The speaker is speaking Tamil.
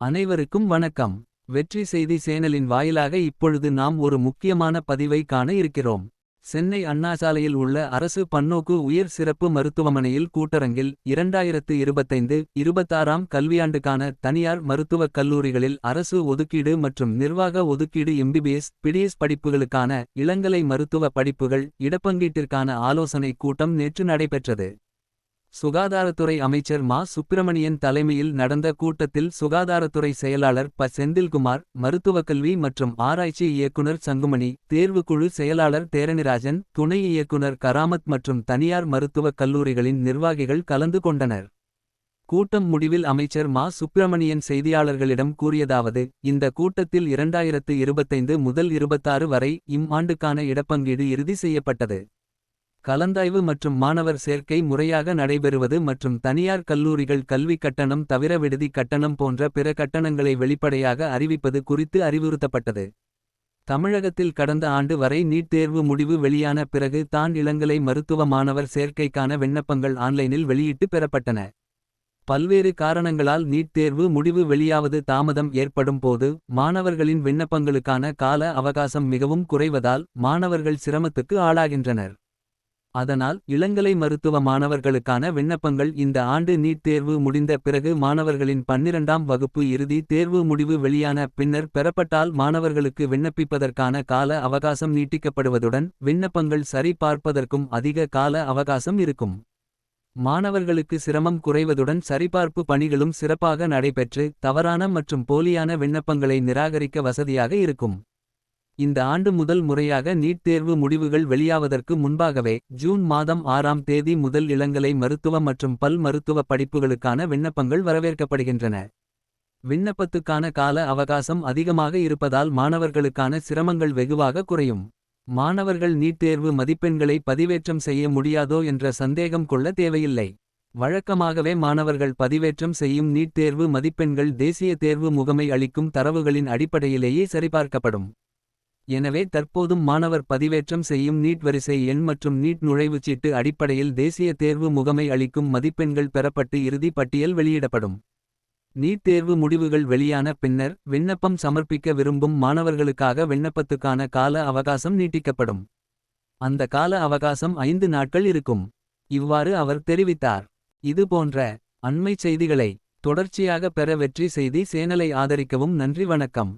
அனைவருக்கும் வணக்கம். வெற்றி செய்தி சேனலின் வாயிலாக இப்பொழுது நாம் ஒரு முக்கியமான பதிவை காண இருக்கிறோம். சென்னை அண்ணாசாலையில் உள்ள அரசு பன்னோக்கு உயர் சிறப்பு மருத்துவமனையில் கூட்டரங்கில் இரண்டாயிரத்து இருபத்தைந்து இருபத்தாறாம் கல்வியாண்டுக்கான தனியார் மருத்துவக் கல்லூரிகளில் அரசு ஒதுக்கீடு மற்றும் நிர்வாக ஒதுக்கீடு எம்பிபிஎஸ் பிடிஎஸ் படிப்புகளுக்கான இளங்கலை மருத்துவ படிப்புகள் இடப்பங்கீட்டிற்கான ஆலோசனை கூட்டம் நேற்று நடைபெற்றது. சுகாதாரத்துறை அமைச்சர் மா. சுப்பிரமணியன் தலைமையில் நடந்த கூட்டத்தில் சுகாதாரத்துறை செயலாளர் ப. செந்தில்குமார் மருத்துவக் கல்வி மற்றும் ஆராய்ச்சி இயக்குனர் சங்குமணி தேர்வுக்குழு செயலாளர் தேரணிராஜன் துணை இயக்குனர் கராமத் மற்றும் தனியார் மருத்துவக் கல்லூரிகளின் நிர்வாகிகள் கலந்து கொண்டனர். கூட்டம் முடிவில் அமைச்சர் மா. சுப்பிரமணியன் செய்தியாளர்களிடம் கூறியதாவது இந்த கூட்டத்தில் இரண்டாயிரத்து இருபத்தைந்து முதல் இருபத்தாறு வரை இம் ஆண்டுக்கான இடப்பங்கீடு இறுதி செய்யப்பட்டது. கலந்தாய்வு மற்றும் மாணவர் சேர்க்கை முறையாக நடைபெறுவது மற்றும் தனியார் கல்லூரிகள் கல்வி கட்டணம் தவிர விடுதி கட்டணம் போன்ற பிற கட்டணங்களை வெளிப்படையாக அறிவிப்பது குறித்து அறிவுறுத்தப்பட்டது. தமிழகத்தில் கடந்த ஆண்டு வரை நீட் தேர்வு முடிவு வெளியான பிறகு தான் இளங்கலை மருத்துவ மாணவர் சேர்க்கைக்கான விண்ணப்பங்கள் ஆன்லைனில் வெளியிட்டு பெறப்பட்டன. பல்வேறு காரணங்களால் நீட் தேர்வு முடிவு வெளியாவது தாமதம் ஏற்படும் போது மாணவர்களின் விண்ணப்பங்களுக்கான கால அவகாசம் மிகவும் குறைவதால் மாணவர்கள் சிரமத்துக்கு ஆளாகின்றனர். அதனால் இளங்கலை மருத்துவ மாணவர்களுக்கான விண்ணப்பங்கள் இந்த ஆண்டு நீட் தேர்வு முடிந்த பிறகு மாணவர்களின் பன்னிரண்டாம் வகுப்பு இறுதி தேர்வு முடிவு வெளியான பின்னர் பெறப்பட்டால் மாணவர்களுக்கு விண்ணப்பிப்பதற்கான கால அவகாசம் நீட்டிக்கப்படுவதுடன் விண்ணப்பங்கள் சரி பார்ப்பதற்கும் அதிக கால அவகாசம் இருக்கும். மாணவர்களுக்கு சிரமம் குறைவதுடன் சரிபார்ப்பு பணிகளும் சிறப்பாக நடைபெற்று தவறான மற்றும் போலியான விண்ணப்பங்களை நிராகரிக்க வசதியாக இருக்கும். இந்த ஆண்டு முதல் முறையாக நீட் தேர்வு முடிவுகள் வெளியாவதற்கு முன்பாகவே ஜூன் மாதம் ஆறாம் தேதி முதல் இளங்கலை மருத்துவ மற்றும் பல் மருத்துவ படிப்புகளுக்கான விண்ணப்பங்கள் வரவேற்கப்படுகின்றன. விண்ணப்பத்துக்கான கால அவகாசம் அதிகமாக இருப்பதால் மாணவர்களுக்கான சிரமங்கள் வெகுவாக குறையும். மாணவர்கள் நீட் தேர்வு மதிப்பெண்களை பதிவேற்றம் செய்ய முடியாதோ என்ற சந்தேகம் கொள்ள தேவையில்லை. வழக்கமாகவே மாணவர்கள் பதிவேற்றம் செய்யும் நீட் தேர்வு மதிப்பெண்கள் தேசிய தேர்வு முகமை அளிக்கும் தரவுகளின் அடிப்படையிலேயே சரிபார்க்கப்படும். எனவே தற்போதும் மாணவர் பதிவேற்றம் செய்யும் நீட் வரிசை எண் மற்றும் நீட் நுழைவுச்சீட்டு அடிப்படையில் தேசிய தேர்வு முகமை அளிக்கும் மதிப்பெண்கள் பெறப்பட்டு இறுதி பட்டியல் வெளியிடப்படும். நீட் தேர்வு முடிவுகள் வெளியான பின்னர் விண்ணப்பம் சமர்ப்பிக்க விரும்பும் மாணவர்களுக்காக விண்ணப்பத்துக்கான கால அவகாசம் நீட்டிக்கப்படும். அந்த கால அவகாசம் ஐந்து நாட்கள் இருக்கும். இவ்வாறு அவர் தெரிவித்தார். இது போன்ற அண்மைச் செய்திகளை தொடர்ச்சியாக பெற வெற்றி செய்தி சேனலை ஆதரிக்கவும் நன்றி வணக்கம்.